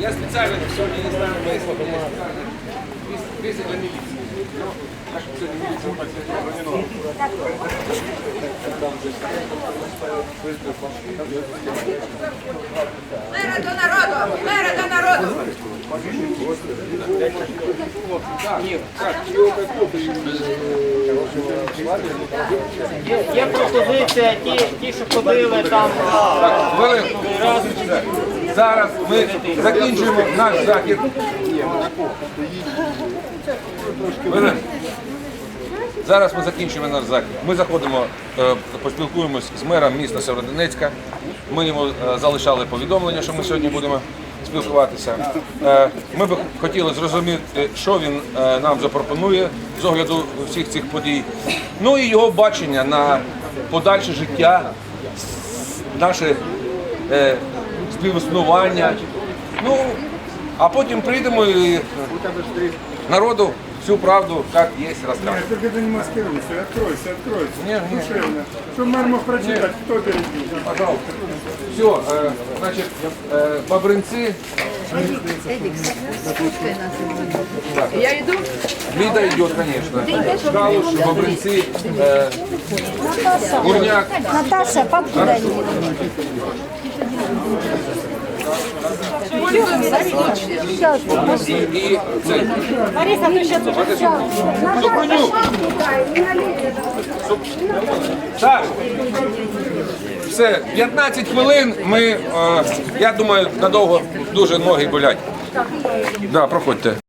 Я специально сегодня не знаю, слова. Весь для милиции. До народу! Мера до Є, пропозиція, ті, ті, що ходили там. Хвилинку. Зараз ми закінчуємо наш захід. Хвилинку. Зараз ми закінчуємо наш захід. Ми заходимо, е, поспілкуємось з мером міста Северодонецька. Ми йому е, залишали повідомлення, що ми сьогодні будемо спілкуватися. Е, Ми б хотіли зрозуміти, що він е, нам запропонує з огляду всіх цих подій. Ну і його бачення на подальше життя, наше е, співіснування. Ну, а потім прийдемо і народу всю правду, як є, розкажемо. Нет, только это не маскируйся, откройся, откройся. Не, не. Душевно. Чтобы мэр мог прочитать, кто перед ним. Пожалуйста. Все, э, значит, э, бобринцы, Я йду. Лида идет, конечно. Галуш, бобринцы, э, Гурняк. Наташа, покуда її? И, и цей. Лариса, ну тут Супрунюк. Саш, все, 15 хвилин ми, е, я думаю, надовго дуже ноги болять. Да, проходьте.